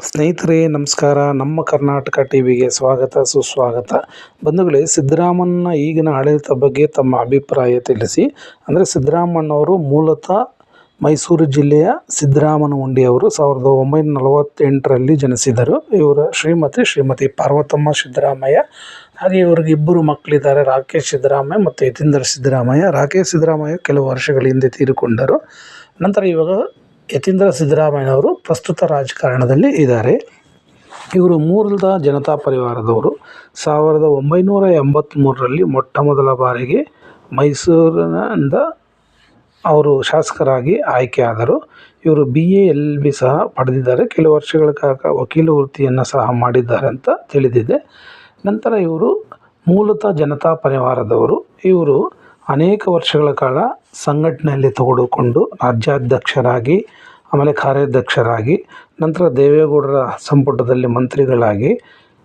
ಸ್ನೇಹಿತರೆ, ನಮಸ್ಕಾರ. ನಮ್ಮ ಕರ್ನಾಟಕ ಟಿ ವಿಗೆ ಸ್ವಾಗತ, ಸುಸ್ವಾಗತ. ಬಂಧುಗಳೇ ಸಿದ್ದರಾಮಣ್ಣ ಈಗಿನ ಆಡಳಿತ ಬಗ್ಗೆ ತಮ್ಮ ಅಭಿಪ್ರಾಯ ತಿಳಿಸಿ. ಅಂದರೆ ಸಿದ್ದರಾಮಣ್ಣವರು ಮೂಲತಃ ಮೈಸೂರು ಜಿಲ್ಲೆಯ ಸಿದ್ದರಾಮನಹುಂಡಿ ಅವರು ಸಾವಿರದ ಒಂಬೈನೂರ ನಲವತ್ತೆಂಟರಲ್ಲಿ ಜನಿಸಿದರು. ಇವರ ಶ್ರೀಮತಿ ಶ್ರೀಮತಿ ಪಾರ್ವತಮ್ಮ ಸಿದ್ದರಾಮಯ್ಯ. ಹಾಗೆ ಇವ್ರಿಗೆ ಇಬ್ಬರು ಮಕ್ಕಳಿದ್ದಾರೆ, ರಾಕೇಶ್ ಸಿದ್ದರಾಮಯ್ಯ ಮತ್ತು ಯತೀಂದ್ರ ಸಿದ್ದರಾಮಯ್ಯ. ರಾಕೇಶ್ ಸಿದ್ದರಾಮಯ್ಯ ಕೆಲವು ವರ್ಷಗಳ ಹಿಂದೆ ತೀರಿಕೊಂಡರು. ನಂತರ ಇವಾಗ ಯತೀಂದ್ರ ಸಿದ್ದರಾಮಯ್ಯನವರು ಪ್ರಸ್ತುತ ರಾಜಕಾರಣದಲ್ಲಿ ಇದ್ದಾರೆ. ಇವರು ಮೂಲದ ಜನತಾ ಪರಿವಾರದವರು. ಸಾವಿರದ ಒಂಬೈನೂರ ಎಂಬತ್ತ್ಮೂರರಲ್ಲಿ ಮೊಟ್ಟ ಮೊದಲ ಬಾರಿಗೆ ಮೈಸೂರಿನಿಂದ ಅವರು ಶಾಸಕರಾಗಿ ಆಯ್ಕೆಯಾದರು ಇವರು ಬಿ ಎ ಎಲ್ ಬಿ ಸಹ ಪಡೆದಿದ್ದಾರೆ. ಕೆಲವು ವರ್ಷಗಳ ಕಾಲ ವಕೀಲ ವೃತ್ತಿಯನ್ನು ಸಹ ಮಾಡಿದ್ದಾರೆ ಅಂತ ತಿಳಿದಿದೆ. ನಂತರ ಇವರು ಮೂಲತಃ ಜನತಾ ಪರಿವಾರದವರು. ಇವರು ಅನೇಕ ವರ್ಷಗಳ ಕಾಲ ಸಂಘಟನೆಯಲ್ಲಿ ತೊಗೊಂಡುಕೊಂಡು ರಾಜ್ಯಾಧ್ಯಕ್ಷರಾಗಿ, ಆಮೇಲೆ ಕಾರ್ಯಾಧ್ಯಕ್ಷರಾಗಿ, ನಂತರ ದೇವೇಗೌಡರ ಸಂಪುಟದಲ್ಲಿ ಮಂತ್ರಿಗಳಾಗಿ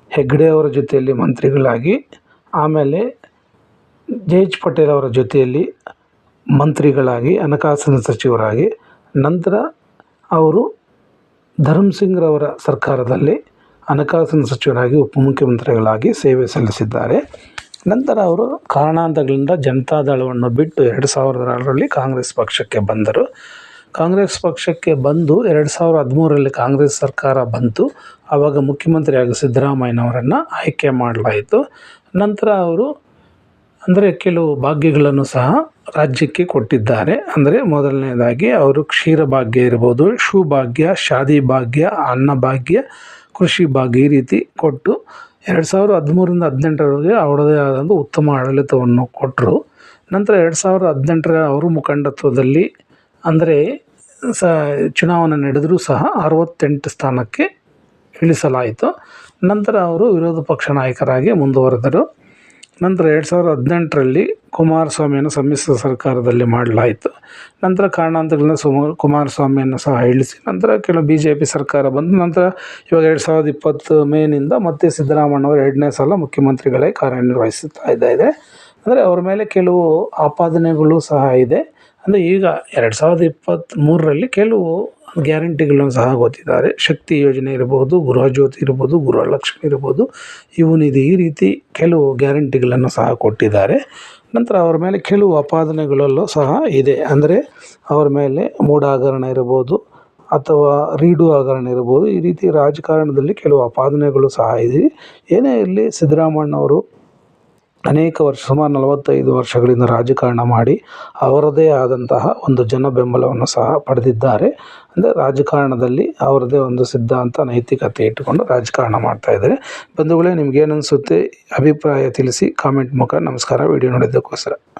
ಹೆಗ್ಡೆ ಅವರ ಜೊತೆಯಲ್ಲಿ ಮಂತ್ರಿಗಳಾಗಿ, ಆಮೇಲೆ ಜೆ ಎಚ್ ಪಟೇಲ್ ಅವರ ಜೊತೆಯಲ್ಲಿ ಮಂತ್ರಿಗಳಾಗಿ, ಹಣಕಾಸಿನ ಸಚಿವರಾಗಿ, ನಂತರ ಅವರು ಧರ್ಮಸಿಂಗ್ರವರ ಸರ್ಕಾರದಲ್ಲಿ ಹಣಕಾಸಿನ ಸಚಿವರಾಗಿ, ಉಪಮುಖ್ಯಮಂತ್ರಿಗಳಾಗಿ ಸೇವೆ ಸಲ್ಲಿಸಿದ್ದಾರೆ. ನಂತರ ಅವರು ಕಾರಣಾಂತರಗಳಿಂದ ಜನತಾದಳವನ್ನು ಬಿಟ್ಟು ಎರಡು ಸಾವಿರದ ಆರರಲ್ಲಿ ಕಾಂಗ್ರೆಸ್ ಪಕ್ಷಕ್ಕೆ ಬಂದರು. ಕಾಂಗ್ರೆಸ್ ಪಕ್ಷಕ್ಕೆ ಬಂದು ಎರಡು ಸಾವಿರದ ಹದಿಮೂರರಲ್ಲಿ ಕಾಂಗ್ರೆಸ್ ಸರ್ಕಾರ ಬಂತು. ಆವಾಗ ಮುಖ್ಯಮಂತ್ರಿಯಾಗಿ ಸಿದ್ದರಾಮಯ್ಯನವರನ್ನು ಆಯ್ಕೆ ಮಾಡಲಾಯಿತು. ನಂತರ ಅವರು ಅಂದರೆ ಕೆಲವು ಭಾಗ್ಯಗಳನ್ನು ಸಹ ರಾಜ್ಯಕ್ಕೆ ಕೊಟ್ಟಿದ್ದಾರೆ. ಅಂದರೆ ಮೊದಲನೇದಾಗಿ ಅವರು ಕ್ಷೀರ ಭಾಗ್ಯ ಇರ್ಬೋದು, ಶೂ ಭಾಗ್ಯ, ಶಾದಿ ಭಾಗ್ಯ, ಅನ್ನ ಭಾಗ್ಯ, ಕೃಷಿ ಭಾಗ್ಯ ಈ ರೀತಿ ಕೊಟ್ಟು ಎರಡು ಸಾವಿರದ ಹದಿಮೂರರಿಂದ ಹದಿನೆಂಟರವರೆಗೆ ಅವರದೇ ಆದಂಥ ಉತ್ತಮ ಆಡಳಿತವನ್ನು ಕೊಟ್ಟರು. ನಂತರ ಎರಡು ಸಾವಿರದ ಹದಿನೆಂಟರ ಅವರು ಮುಖಂಡತ್ವದಲ್ಲಿ ಅಂದರೆ ಸ ಚುನಾವಣೆ ನಡೆದರೂ ಸಹ ಅರವತ್ತೆಂಟು ಸ್ಥಾನಕ್ಕೆ ಇಳಿಸಲಾಯಿತು. ನಂತರ ಅವರು ವಿರೋಧ ಪಕ್ಷ ನಾಯಕರಾಗಿ ಮುಂದುವರೆದರು. ನಂತರ ಎರಡು ಸಾವಿರದ ಹದಿನೆಂಟರಲ್ಲಿ ಕುಮಾರಸ್ವಾಮಿಯನ್ನು ಸಮ್ಮಿಶ್ರ ಸರ್ಕಾರದಲ್ಲಿ ಮಾಡಲಾಯಿತು. ನಂತರ ಕಾರಣಾಂತರಗಳಿಂದ ಸುಮ, ಕುಮಾರಸ್ವಾಮಿಯನ್ನು ಸಹ ಇಳಿಸಿ, ನಂತರ ಕೆಲವು ಬಿ ಜೆ ಪಿ ಸರ್ಕಾರ ಬಂದು ನಂತರ ಇವಾಗ ಎರಡು ಸಾವಿರದ ಇಪ್ಪತ್ತು ಮೇನಿಂದ ಮತ್ತೆ ಸಿದ್ದರಾಮಣ್ಣವರು ಎರಡನೇ ಸಲ ಮುಖ್ಯಮಂತ್ರಿಗಳೇ ಕಾರ್ಯನಿರ್ವಹಿಸುತ್ತಾ ಇದ್ದಾರೆ ಅಂದರೆ ಅವ್ರ ಮೇಲೆ ಕೆಲವು ಆಪಾದನೆಗಳು ಸಹ ಇದೆ. ಅಂದರೆ ಈಗ ಎರಡು ಸಾವಿರದ ಇಪ್ಪತ್ತ್ಮೂರರಲ್ಲಿ ಕೆಲವು ಗ್ಯಾರಂಟಿಗಳನ್ನು ಸಹ ಗೊತ್ತಿದ್ದಾರೆ. ಶಕ್ತಿ ಯೋಜನೆ ಇರ್ಬೋದು, ಗೃಹಜ್ಯೋತಿ ಇರ್ಬೋದು, ಗೃಹಲಕ್ಷ್ಮಿ ಇರ್ಬೋದು ಇವನಿದು ಈ ರೀತಿ ಕೆಲವು ಗ್ಯಾರಂಟಿಗಳನ್ನು ಸಹ ಕೊಟ್ಟಿದ್ದಾರೆ. ನಂತರ ಅವರ ಮೇಲೆ ಕೆಲವು ಅಪಾದನೆಗಳಲ್ಲೂ ಸಹ ಇದೆ. ಅಂದರೆ ಅವರ ಮೇಲೆ ಮೂಢ ಹಗರಣ ಇರ್ಬೋದು ಅಥವಾ ರೀಡು ಹಗರಣ ಇರ್ಬೋದು. ಈ ರೀತಿ ರಾಜಕಾರಣದಲ್ಲಿ ಕೆಲವು ಅಪಾದನೆಗಳು ಸಹ ಇದೆ. ಏನೇ ಇರಲಿ ಸಿದ್ದರಾಮಣ್ಣವರು ಅನೇಕ ವರ್ಷ, ಸುಮಾರು ನಲವತ್ತೈದು ವರ್ಷಗಳಿಂದ ರಾಜಕಾರಣ ಮಾಡಿ ಅವರದೇ ಆದಂತಹ ಒಂದು ಜನ ಬೆಂಬಲವನ್ನು ಸಹ ಪಡೆದಿದ್ದಾರೆ. ಅಂದರೆ ರಾಜಕಾರಣದಲ್ಲಿ ಅವರದೇ ಒಂದು ಸಿದ್ಧಾಂತ, ನೈತಿಕತೆ ಇಟ್ಟುಕೊಂಡು ರಾಜಕಾರಣ ಮಾಡ್ತಾಯಿದ್ದಾರೆ ಬಂಧುಗಳೇ ನಿಮ್ಗೇನು ಅನಿಸುತ್ತೆ? ಅಭಿಪ್ರಾಯ ತಿಳಿಸಿ, ಕಾಮೆಂಟ್ ಮುಖ, ನಮಸ್ಕಾರ. ವಿಡಿಯೋ ನೋಡಿದ್ದಕ್ಕೋಸ್ಕರ.